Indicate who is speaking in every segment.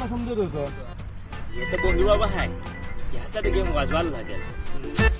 Speaker 1: एकदम ज्ञानी बाबा समजत होतो.
Speaker 2: हे तर गोंधळ बाबा आहे. ह्याचा तर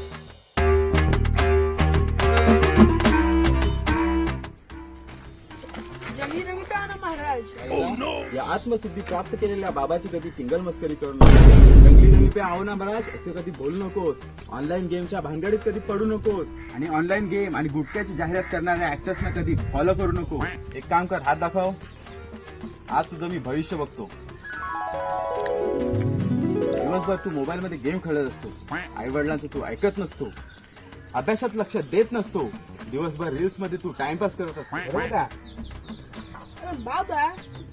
Speaker 3: आत्मसिद्धी प्राप्त केलेल्या बाबाची कधी टिंगल मस्करी करू नको जंगली रंगी पे आहो ना महाराज असं कधी बोलू नकोस. ऑनलाईन गेमच्या भानगडीत कधी पडू नकोस. आणि ऑनलाईन गेम आणि गुटख्याची जाहिरात करणाऱ्या ऍक्टर्सना कधी फॉलो करू नको एक काम कर हात दाखव. आज सुद्धा मी भविष्य बघतो. दिवसभर तू मोबाईल मध्ये गेम खेळत असतो. आई वडिलांचं तू ऐकत नसतो. अभ्यासात लक्ष देत नसतो. दिवसभर रील्समध्ये तू टाइमपास करत असतो. का?
Speaker 4: बाबा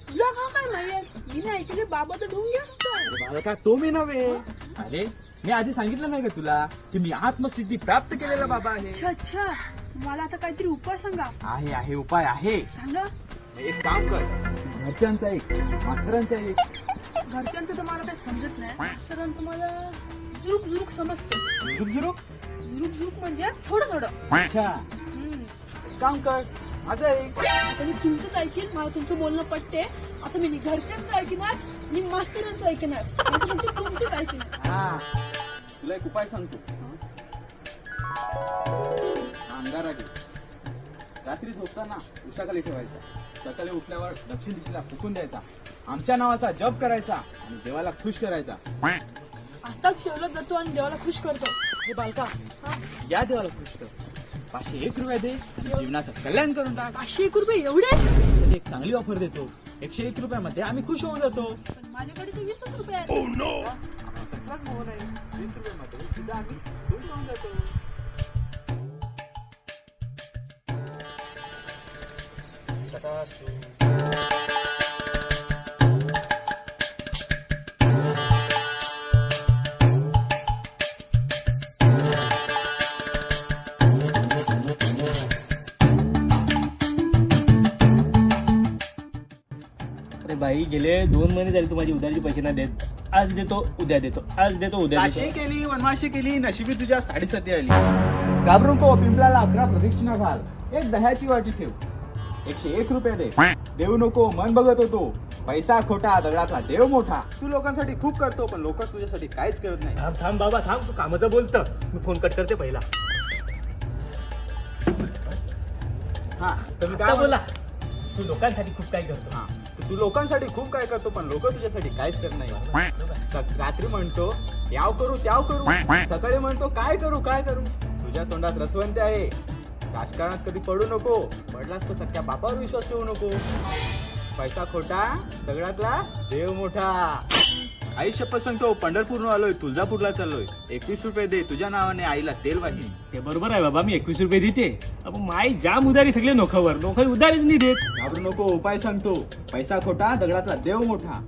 Speaker 4: तुला का काय माहीत मी नाही ऐकले बाबा तर ढोंगी
Speaker 3: अरे बालका तो मी नव्हे? अरे मी आधी सांगितलं नाही का तुला की मी आत्मसिद्धी प्राप्त केलेला बाबा आहे?
Speaker 4: अच्छा अच्छा मला आता काहीतरी उपाय सांगा.
Speaker 3: आहे आहे उपाय आहे.
Speaker 4: सांगा.
Speaker 3: एक काम कर. घरच्यांचा एक मास्तरांचा एक.
Speaker 4: घरच्यांचं तर मला काही समजत नाही. सरांचं मला जुरूक जुरूक समजतं.
Speaker 3: झुक झुरुक?
Speaker 4: जुरूक जुरूक म्हणजे थोडं थोडं.
Speaker 3: अच्छा.
Speaker 4: हम्म.
Speaker 3: काम कर. माझं
Speaker 4: आता मी तुमचंच ऐकीन मला तुमचं बोलणं पटते आता मी घरच्यांचं ऐकणार आणि मास्तरांचं ऐकणार. फक्त तुमचंच ऐकणार.
Speaker 3: हा. तुला एक उपाय सांगतो. अंगारा घे रात्री झोपताना उशाखाली ठेवायचा. सकाळी उठल्यावर दक्षिण दिशेला फुकून द्यायचा. आमच्या नावाचा जप करायचा आणि देवाला खुश करायचा.
Speaker 4: आताच ठेवलं जातो आणि देवाला खुश करतो.
Speaker 3: हे बालका या देवाला खुश कर. पाचशे एक रुपये दे आणि जीवनाचं कल्याण करून टाक.
Speaker 4: पाचशे एक रुपये एवढे?
Speaker 3: एक चांगली ऑफर देतो. एकशे एक रुपयामध्ये आम्ही खुश होऊन जातो.
Speaker 4: पण माझ्याकडे तर वीसच रुपये आहेत.
Speaker 2: बाई गेले दोन महिने झाले तू माझी उधारीचे पैसे नाही देत. आज देतो उद्या देतो. आज देतो उद्या
Speaker 3: काशी केली वनवाशी केली नशिबी तुझ्या साडेसाती आली. घाबरून को पिंपळाला अकरा प्रदक्षिणा घाल. एक दह्याची वाटी ठेव. एकशे एक रुपये दे. देऊ नको मन बघत होतो. पैसा खोटा दगडातला देव मोठा. तू लोकांसाठी खूप करतो पण लोक तुझ्यासाठी काहीच करत नाही.
Speaker 2: थांब थांब बाबा थांब. तू कामाचं बोलतं. मी फोन कट करते पहिला.
Speaker 3: हा. तर मी
Speaker 2: आता
Speaker 3: काय
Speaker 2: बोला तू लोकांसाठी खूप काय करतो.
Speaker 3: हा. तू लोकांसाठी खूप काय करतो पण लोक तुझ्यासाठी काहीच करत नाही. स- रात्री म्हणतो याव करू त्याव करू. सकाळी म्हणतो काय करू काय करू? तुझ्या तोंडात रसवंती आहे. राजकारणात कधी पडू नको. पडलास तर सख्या बापावर विश्वास ठेवू नको. पैसा खोटा दगडातला देव मोठा. आई शपथ सांगतो पंढरपूर आलोय तुळजापूरला चाललोय. एकवीस रुपये दे तुझ्या नावाने आईला तेल वाहीन.
Speaker 2: ते बरोबर आहे बाबा मी एकवीस रुपये देते. माई जाम उधारी सगळे नोखावर नोकर उधारीच नाही देत.
Speaker 3: घाबरू नको उपाय सांगतो. पैसा खोटा दगडातला देव मोठा.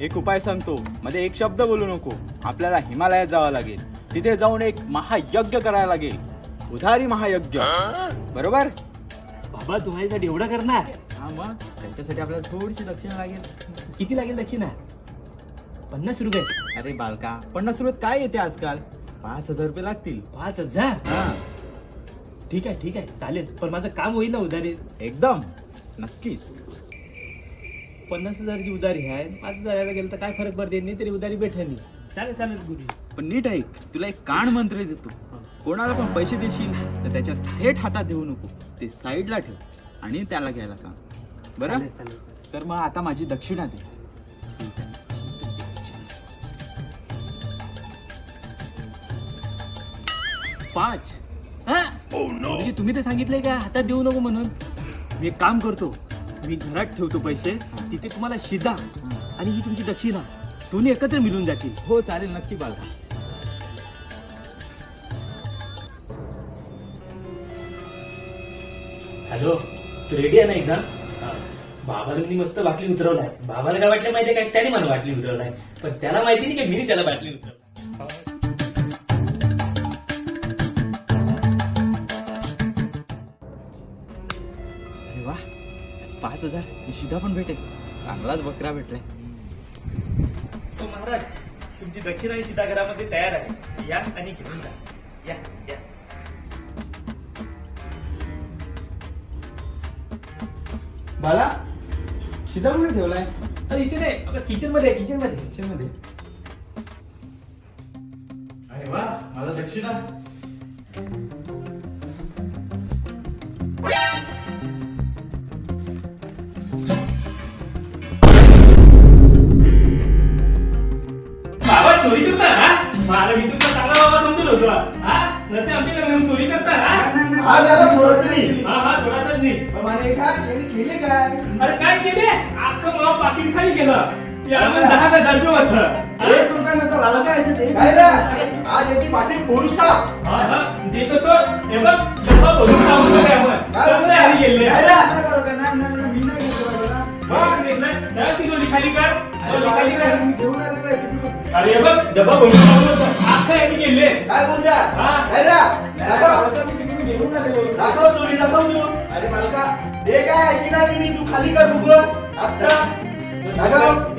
Speaker 3: एक उपाय सांगतो मध्ये एक शब्द बोलू नको. आपल्याला हिमालयात जावं लागेल. तिथे जाऊन एक महायज्ञ करायला लागेल. उधारी महायज्ञ. बरोबर?
Speaker 2: बाबा तू माझ्यासाठी एवढं करणार?
Speaker 3: हा मग. त्यांच्यासाठी आपल्याला थोडीशी दक्षिणा लागेल.
Speaker 2: किती लागेल दक्षिणा? पन्नास रुपये.
Speaker 3: अरे बालका पन्नास रुपयात काय येते आजकाल? पाच हजार रुपये लागतील.
Speaker 2: पाच हजार?
Speaker 3: हा.
Speaker 2: ठीक आहे ठीक आहे. चालेल. पण माझं काम होईल ना उधारी?
Speaker 3: एकदम. नक्कीच.
Speaker 2: पन्नास हजारची उधारी आहे. पाच हजाराला गेलं तर काय फरक पडते? नाही तरी उधारी भेटेल. चालेल चालेल गुरुजी.
Speaker 3: पण नीट ऐक. तुला एक कान मंत्र देतो. कोणाला पण पैसे देशील तर त्याच्या थेट हातात देऊ नको. ते साईडला ठेव आणि त्याला घ्यायला सांग. बरं?
Speaker 2: चालेल, चालेल.
Speaker 3: तर मग आता माझी दक्षिणा दे.
Speaker 2: पाच. हा? म्हणजे तुम्ही तर सांगितलंय का हातात देऊ नको म्हणून. मी एक काम करतो मी घरात ठेवतो पैसे तिथे तुम्हाला शिदा आणि ही तुमची दक्षिणा दोन्ही एकत्र मिळून जातील.
Speaker 3: हो चालेल नक्की बालका
Speaker 2: हॅलो तू रेडी आहे ना एकदम बाबाला मी मस्त बाटली उतरवलाय. बाबाला काय वाटलं माहितीये काय त्याने मला बाटली उतरवलाय. पण त्याला माहिती नाही की मी त्याला बाटली उतरवलाय.
Speaker 3: पाच हजार शिदा पण भेटेल. चांगलाच बकरा भेटलाय.
Speaker 2: तो महाराज तुमची दक्षिणा ही घरामध्ये तयार आहे. या आणि घेऊन जा. या या.
Speaker 3: बाला शिदा कुठे ठेवलाय?
Speaker 2: अरे इथे नाही. आपल्या किचनमध्ये
Speaker 3: किचनमध्ये किचनमध्ये अरे वा माझा दक्षिणा. आज याला सोडत नाही.
Speaker 2: हा हा सोडातच नाही.
Speaker 3: माने का यांनी केले काय?
Speaker 2: अरे काय केले? अख्खं मला पाकिट खाली केलं. पण दहा हजार रुपये होतं.
Speaker 3: एक रुपयानं झालं काय काय रे? आज याची पाठी फोडूसा.
Speaker 2: हा हा देतो सर हे बघ डब्बा भरून सांगू नका आपण. चांगले आली गेले
Speaker 3: मी नाही
Speaker 2: बघ, घेतलंय. चल ती डोली खाली कर. डोली खाली कर.
Speaker 3: मी घेऊन आलेलो आहे तिकडून.
Speaker 2: अरे हे बघ डब्बा भरून सांगू नको अख्खं याने गेले
Speaker 3: काय बोलता
Speaker 2: हा.
Speaker 3: काय रे? दाखव. मी तिकडून? घेऊन. दाखव चोरी, दाखव तू. अरे मालका हे काय ऐकणार मी तू खाली कर उघड आता दाखव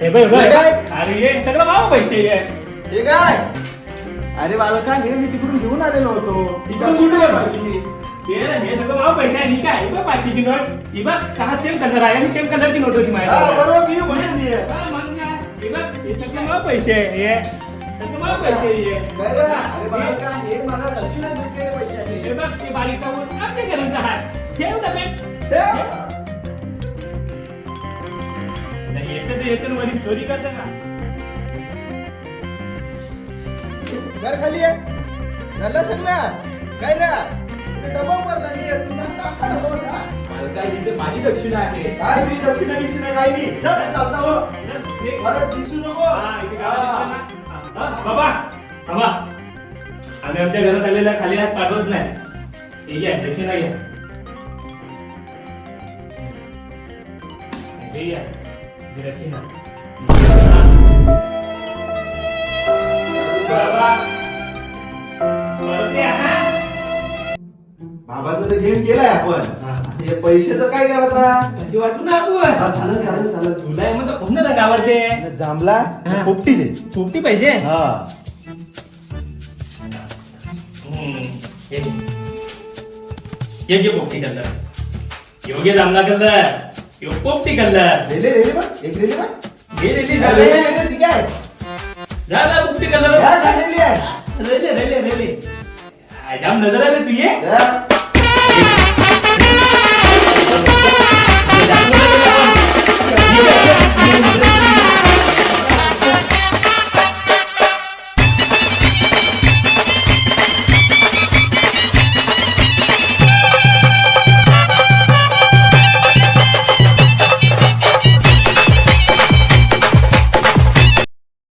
Speaker 2: हे बघ बघ
Speaker 3: काय?
Speaker 2: अरे हे सगळं भाव पैसे हे.
Speaker 3: हे काय अरे बालका हे मी तिकडून घेऊन आलेलो होतो तिकडून कुठे आहे
Speaker 2: हे हे सगळं भाव पैसे आहे ही काय हे बघ पाचशेची नोट ही बघ कहा सेम कलर आहे आणि सेम कलरची नोट होती
Speaker 3: हा
Speaker 2: माझ्या
Speaker 3: बरोबर मी म्हणेन.
Speaker 2: हा? हे बघ हे सगळं भाव पैसे आहे हे आहे हे.
Speaker 3: काय रे? अरे बालका हे मला दक्षिणा भेटलेले पैसे
Speaker 2: हे
Speaker 3: आहेत
Speaker 2: बघ ते बारीकचा बोट आमच्या घरांचा हात ठेव डब्यात
Speaker 3: ठेव.
Speaker 2: नाही, येतं ते येतं वरी चोरी करतं का?
Speaker 3: घर खाली आहे झालं सगळं. काय रे? डबा भरला नाही ही माझी दक्षिणा आहे. काय मी दक्षिणा बिक्षिणा काय नाही चल चालता हो.
Speaker 2: हे-
Speaker 3: परत दिसू नको.
Speaker 2: बाबा थांबा. आम्ही आमच्या घरात आलेल्या खाली हात पाठवत नाही. हे घ्या दक्षिणा नाही घ्या
Speaker 3: बाबाचं तर गेम केलाय आपण.
Speaker 2: हा.
Speaker 3: हे पैशाचं काय करायचा?
Speaker 2: कशी वाटू ना आपण.
Speaker 3: हा, चालेल चालेल चालेल.
Speaker 2: तुला म्हणतो खूप ना ते
Speaker 3: जांभला
Speaker 2: हा.
Speaker 3: पोपटी दे.
Speaker 2: पोपटी पाहिजे?
Speaker 3: हा.
Speaker 2: हे. हे घे पोपटी कलर. योग्य जांभळा कलर. यो पोपटी कलर.
Speaker 3: रेले रेले बघ. एक रेले बघ.
Speaker 2: हे रेली झाले
Speaker 3: रेले ठीक आहे.
Speaker 2: झाला पोपटी कलर.
Speaker 3: या, झालेली आहे.
Speaker 2: रेले रेले रेले जाम नजर आले तू ये
Speaker 3: या.